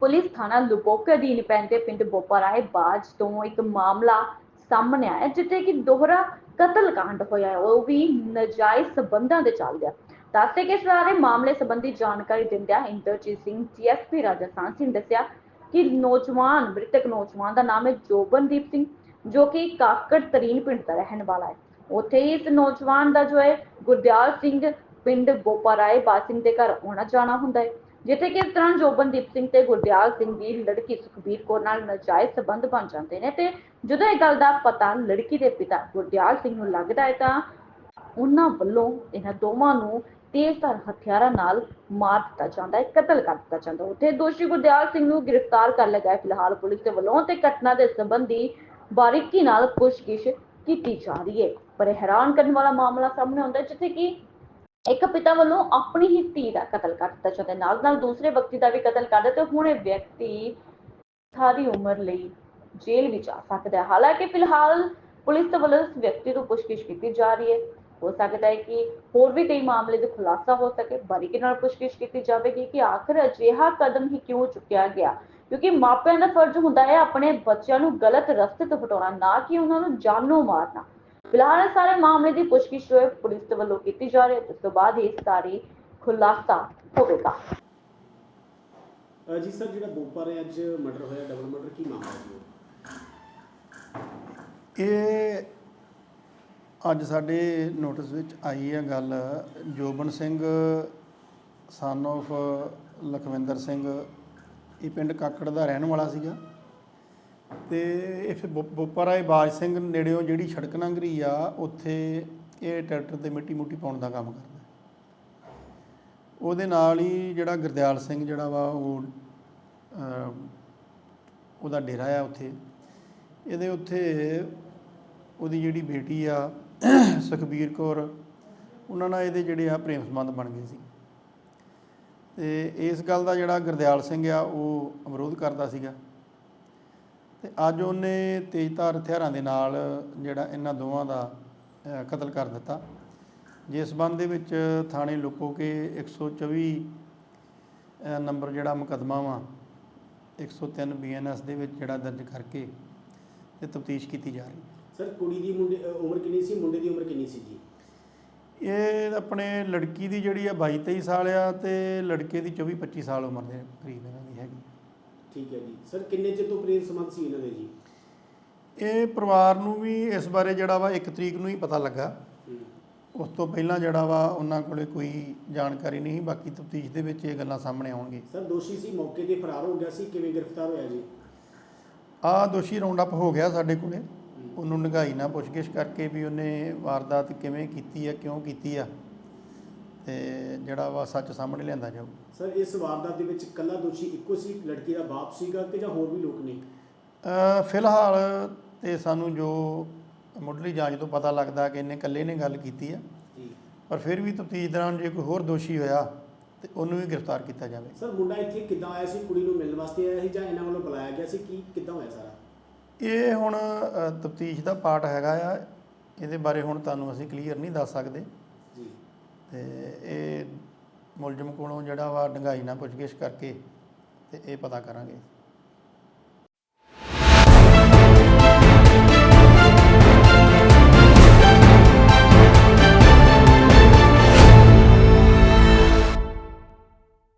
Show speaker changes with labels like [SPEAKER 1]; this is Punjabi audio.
[SPEAKER 1] ਪੁਲਿਸ ਥਾਣਾ ਲੁਬੋਕੇ ਅਧੀਨ ਪੈਂਦੇ ਪਿੰਡ ਬੋਪਰਾਏ ਬਾਜ ਤੋਂ ਇੱਕ ਮਾਮਲਾ ਸਾਹਮਣੇ ਆਇਆ, ਜਿੱਥੇ ਕਿ ਦੋਹਰਾ ਕਤਲकांड ਹੋਇਆ ਉਹ ਵੀ ਨਜਾਇਜ਼ ਸਬੰਧਾਂ ਦੇ ਚੱਲਦਿਆਂ ਦੱਸਦੇ ਕਿ ਇਸ ਮਾਮਲੇ ਸੰਬੰਧੀ ਜਾਣਕਾਰੀ ਦਿੰਦਿਆਂ ਇੰਦਰਜੀਤ ਸਿੰਘ ਡੀਐਸਪੀ ਰਾਜਸਥਾਨ ਸਿੰਘ ਦੱਸਿਆ ਕਿ ਨੌਜਵਾਨ, ਮ੍ਰਿਤਕ ਨੌਜਵਾਨ ਦਾ ਨਾਮ ਹੈ ਜੋਬਨਦੀਪ ਸਿੰਘ, ਜੋ ਕਿ ਕਾਕੜ ਤਰੀਨ ਪਿੰਡ ਦਾ ਰਹਿਣ ਵਾਲਾ ਹੈ। ਉੱਥੇ ਹੀ ਇਸ ਨੌਜਵਾਨ ਦਾ ਜੋ ਹੈ, ਗੁਰਦਿਆਲ ਸਿੰਘ, ਪਿੰਡ ਬੋਪਾਰਾਏ ਬਾਜ ਸਿੰਘ ਦੇ ਘਰ ਆਉਣਾ ਜਾਣਾ ਹੁੰਦਾ ਹੈ। ਜਿੱਥੇ ਕਿ ਇਸ ਦੌਰਾਨ ਜੋਬਨਦੀਪ ਸਿੰਘ ਤੇ ਗੁਰਦਿਆਲ ਸਿੰਘ ਦੀ ਲੜਕੀ ਸੁਖਬੀਰ ਕੌਰ ਨਾਲ ਨਾਜਾਇਜ਼ ਸਬੰਧ ਬਣ ਜਾਂਦੇ ਨੇ ਤੇ ਜਦੋਂ ਇਹ ਗੱਲ ਦਾ ਪਤਾ ਲੜਕੀ ਦੇ ਪਿਤਾ ਗੁਰਦਿਆਲ ਸਿੰਘ ਨੂੰ ਲੱਗਦਾ ਹੈ ਤਾਂ ਉਹਨਾਂ ਵੱਲੋਂ ਇਹਨਾਂ ਦੋਵਾਂ ਨੂੰ ਤੇਜ਼ਧਾਰ ਹਥਿਆਰਾਂ ਨਾਲ ਮਾਰ ਦਿੱਤਾ ਜਾਂਦਾ ਹੈ, ਕਤਲ ਕਰ ਦਿੱਤਾ ਜਾਂਦਾ ਉੱਥੇ ਦੋਸ਼ੀ ਗੁਰਦਿਆਲ ਸਿੰਘ ਨੂੰ ਗ੍ਰਿਫਤਾਰ ਕਰ ਲਿਆ ਗਿਆ ਫਿਲਹਾਲ ਪੁਲਿਸ ਦੇ ਵੱਲੋਂ ਤੇ ਘਟਨਾ ਦੇ ਸੰਬੰਧੀ ਬਾਰੀਕੀ ਨਾਲ ਪੁੱਛਗਿੱਛ ਕੀਤੀ ਜਾ ਰਹੀ ਹੈ। ਪਰ ਹੈਰਾਨ ਕਰਨ ਵਾਲਾ ਮਾਮਲਾ ਸਾਹਮਣੇ ਆਉਂਦਾ ਜਿੱਥੇ ਕਿ ਇੱਕ ਪਿਤਾ ਵੱਲੋਂ ਆਪਣੀ ਹੀ ਧੀ ਦਾ ਕਤਲ ਕਰ ਦਿੱਤਾ ਜਾਂਦਾ ਨਾਲ ਨਾਲ ਦੂਸਰੇ ਵਿਅਕਤੀ ਦਾ ਵੀ ਕਤਲ ਕਰ ਦਿੱਤਾ ਹੁਣ ਇਹ ਵਿਅਕਤੀ ਸਾਰੀ ਉਮਰ ਲਈ ਜੇਲ੍ਹ ਵਿੱਚ ਆ ਸਕਦਾ ਹੈ। ਹਾਲਾਂਕਿ ਫਿਲਹਾਲ ਪੁਲਿਸ ਦੇ ਵੱਲੋਂ ਇਸ ਵਿਅਕਤੀ ਤੋਂ ਪੁੱਛਗਿੱਛ ਕੀਤੀ ਜਾ ਰਹੀ ਹੈ। ਹੋ ਸਕਦਾ ਹੈ ਕਿ ਹੋਰ ਵੀ ਕਈ ਮਾਮਲੇ ਦੇ ਖੁਲਾਸਾ ਹੋ ਸਕੇ। ਬਾਰੀਕੀ ਨਾਲ ਪੁੱਛਗਿੱਛ ਕੀਤੀ ਜਾਵੇਗੀ ਕਿ ਆਖਰ ਅਜਿਹਾ ਕਦਮ ਹੀ ਕਿਉਂ ਚੁੱਕਿਆ ਗਿਆ? ਕਿਉਂਕਿ ਮਾਪਿਆਂ ਦਾ ਫਰਜ਼ ਹੁੰਦਾ ਹੈ ਆਪਣੇ ਬੱਚਿਆਂ ਨੂੰ ਗਲਤ ਰਸਤੇ ਤੋਂ ਹਟਾਉਣਾ, ਨਾ ਕਿ ਉਹਨਾਂ ਨੂੰ ਜਾਨੋਂ ਮਾਰਨਾ। ਫਿਲਹਾਲ ਇਹ ਸਾਰੇ ਮਾਮਲੇ ਦੀ ਪੁੱਛਗਿੱਛ ਜੋ ਹੈ ਪੁਲਿਸ ਵੱਲੋਂ ਕੀਤੀ ਜਾ ਰਹੀ ਹੈ। ਉਸ ਤੋਂ ਬਾਅਦ ਹੀ ਸਾਰੀ ਖੁਲਾਸਾ ਹੋਵੇਗਾ।
[SPEAKER 2] ਜੀ ਸਰ ਜਿਹੜਾ ਬੋਪਾਰੇ ਅੱਜ ਮਰਡਰ ਹੋਇਆ ਡਬਲ ਮਰਡਰ ਕੀ ਮਾਮਲਾ ਜੀ?
[SPEAKER 3] ਇਹ ਅੱਜ ਸਾਡੇ ਨੋਟਿਸ ਵਿੱਚ ਆਈ ਹੈ ਗੱਲ। ਜੋਬਨ ਸਿੰਘ ਸਨ of ਲਖਵਿੰਦਰ ਸਿੰਘ ਇਹ ਪਿੰਡ ਕਾਕੜ ਦਾ ਰਹਿਣ ਵਾਲਾ ਸੀਗਾ। ਤੇ ਇਹ ਫਿਰ ਬੋ- ਬੋਪਰਾਏ ਬਾਜ ਸਿੰਘ ਨੇੜਿਓਂ ਜਿਹੜੀ ਸੜਕ ਲੰਘਰੀ ਆ, ਉੱਥੇ ਇਹ ਟਰੈਕਟਰ ਤੇ ਮਿੱਟੀ ਮੁੱਟੀ ਪਾਉਣ ਦਾ ਕੰਮ ਕਰਦਾ। ਉਹਦੇ ਨਾਲ ਹੀ ਜਿਹੜਾ ਗੁਰਦਿਆਲ ਸਿੰਘ ਜਿਹੜਾ ਵਾ, ਉਹ ਉਹਦਾ ਡੇਰਾ ਆ ਉੱਥੇ। ਇਹਦੇ ਉੱਥੇ ਉਹਦੀ ਜਿਹੜੀ ਬੇਟੀ ਆ, ਸੁਖਬੀਰ ਕੌਰ, ਉਹਨਾਂ ਨਾਲ ਇਹਦੇ ਜਿਹੜੇ ਆ ਪ੍ਰੇਮ ਸੰਬੰਧ ਬਣ ਗਏ ਸੀ। ਤੇ ਇਸ ਗੱਲ ਦਾ ਜਿਹੜਾ ਗੁਰਦਿਆਲ ਸਿੰਘ ਆ, ਉਹ ਵਿਰੋਧ ਕਰਦਾ ਸੀਗਾ। ਤੇ ਅੱਜ ਉਹਨੇ ਤੇਜ਼ਧਾਰ ਹਥਿਆਰਾਂ ਦੇ ਨਾਲ ਜਿਹੜਾ ਇਹਨਾਂ ਦੋਵਾਂ ਦਾ ਕਤਲ ਕਰ ਦਿੱਤਾ। ਜਿਸ ਸੰਬੰਧ ਦੇ ਵਿੱਚ ਥਾਣੇ ਲੁਕੋ ਕੇ 124 ਅਹ, ਨੰਬਰ ਜਿਹੜਾ ਮੁਕੱਦਮਾ ਵਾ 103 ਬੀਐਨਐਸ ਦੇ ਵਿੱਚ ਜਿਹੜਾ ਦਰਜ ਕਰਕੇ ਤੇ ਤਫਤੀਸ਼ ਕੀਤੀ ਜਾ ਰਹੀ।
[SPEAKER 2] ਸਰ ਕੁੜੀ ਦੀ ਮੁੰਡੇ ਉਮਰ ਕਿੰਨੀ ਸੀ? ਮੁੰਡੇ ਦੀ ਉਮਰ ਕਿੰਨੀ ਸੀ ਜੀ?
[SPEAKER 3] ਇਹ ਆਪਣੇ ਲੜਕੀ ਦੀ ਜਿਹੜੀ ਆ 22 23 ਸਾਲ ਆ ਤੇ ਲੜਕੇ ਦੀ 24 25 ਸਾਲ ਉਮਰ ਦੇ ਕਰੀਬ ਇਹਨਾਂ ਦੀ।
[SPEAKER 2] ਠੀਕ ਹੈ ਜੀ। ਸਰ ਕਿੰਨੇ ਚਿਰ ਤੋਂ ਪ੍ਰੇਮ ਸੰਬੰਧ ਸੀ ਇਹਨਾਂ ਦੇ ਜੀ?
[SPEAKER 3] ਇਹ ਪਰਿਵਾਰ ਨੂੰ ਵੀ ਇਸ ਬਾਰੇ ਜਿਹੜਾ ਵਾ 1 ਤਰੀਕ ਨੂੰ ਹੀ ਪਤਾ ਲੱਗਾ।
[SPEAKER 2] ਹੂੰ।
[SPEAKER 3] ਉਸ ਤੋਂ ਪਹਿਲਾਂ ਜਿਹੜਾ ਵਾ ਉਹਨਾਂ ਕੋਲੇ ਕੋਈ ਜਾਣਕਾਰੀ ਨਹੀਂ ਬਾਕੀ ਤਫਤੀਸ਼ ਦੇ ਵਿੱਚ ਇਹ ਗੱਲਾਂ ਸਾਹਮਣੇ ਆਉਣਗੀਆਂ।
[SPEAKER 2] ਸਰ ਦੋਸ਼ੀ ਸੀ ਮੌਕੇ ਤੇ ਫਰਾਰ ਹੋ ਗਿਆ ਸੀ ਕਿਵੇਂ ਗ੍ਰਿਫਤਾਰ ਹੋਇਆ ਜੀ?
[SPEAKER 3] ਆ ਦੋਸ਼ੀ ਰਾਉਂਡ ਅਪ ਹੋ ਗਿਆ ਸਾਡੇ ਕੋਲੇ। ਉਹਨੂੰ ਨਿਗਾਈ ਨਾਲ ਪੁੱਛਗਿੱਛ ਕਰਕੇ ਵੀ ਉਹਨੇ ਵਾਰਦਾਤ ਕਿਵੇਂ ਕੀਤੀ ਆ ਕਿਉਂ ਕੀਤੀ ਆ। ਤੇ ਜਿਹੜਾ ਵਾ ਸੱਚ ਸਾਹਮਣੇ ਲਿਆਂਦਾ ਜਾਊ।
[SPEAKER 2] ਸਰ ਇਸ ਵਾਰਦਾਤ ਦੇ ਵਿੱਚ ਕੱਲਾ ਦੋਸ਼ੀ ਇੱਕੋ ਸੀ ਲੜਕੀ ਦਾ ਬਾਪ ਸੀਗਾ ਕਿ ਜਾਂ ਹੋਰ ਵੀ ਲੋਕ ਨੇ?
[SPEAKER 3] ਫਿਲਹਾਲ ਤੇ ਸਾਨੂੰ ਜੋ ਮੁੱਢਲੀ ਜਾਂਚ ਤੋਂ ਪਤਾ ਲੱਗਦਾ ਕਿ ਇਹਨੇ ਇਕੱਲੇ ਨੇ ਗੱਲ ਕੀਤੀ ਆ।
[SPEAKER 2] ਜੀ।
[SPEAKER 3] ਪਰ ਫਿਰ ਵੀ ਤਫਤੀਸ਼ ਦੌਰਾਨ ਜੇ ਕੋਈ ਹੋਰ ਦੋਸ਼ੀ ਹੋਇਆ ਤੇ ਉਹਨੂੰ ਵੀ ਗ੍ਰਿਫਤਾਰ ਕੀਤਾ ਜਾਵੇ।
[SPEAKER 2] ਸਰ ਮੁੰਡਾ ਇੱਥੇ ਕਿੱਦਾਂ ਆਇਆ ਸੀ? ਕੁੜੀ ਨੂੰ ਮਿਲਣ ਵਾਸਤੇ ਆਇਆ ਸੀ ਜਾਂ ਇਹਨਾਂ ਵੱਲੋਂ ਬੁਲਾਇਆ ਗਿਆ ਸੀ? ਕੀ ਕਿੱਦਾਂ ਹੋਇਆ ਸਾਰਾ?
[SPEAKER 3] ਇਹ ਹੁਣ ਤਫਤੀਸ਼ ਦਾ ਪਾਰਟ ਹੈਗਾ ਆ। ਇਹਦੇ ਬਾਰੇ ਹੁਣ ਤੁਹਾਨੂੰ ਅਸੀਂ ਕਲੀਅਰ ਨਹੀਂ ਦੱਸ ਸਕਦੇ। ਤੇ ਇਹ ਮੁਲਜ਼ਮ ਕੋਲੋਂ ਜਿਹੜਾ ਵਾ ਡੰਗਾਈ ਨਾਲ ਪੁੱਛਗਿੱਛ ਕਰਕੇ ਤੇ ਇਹ ਪਤਾ ਕਰਾਂਗੇ।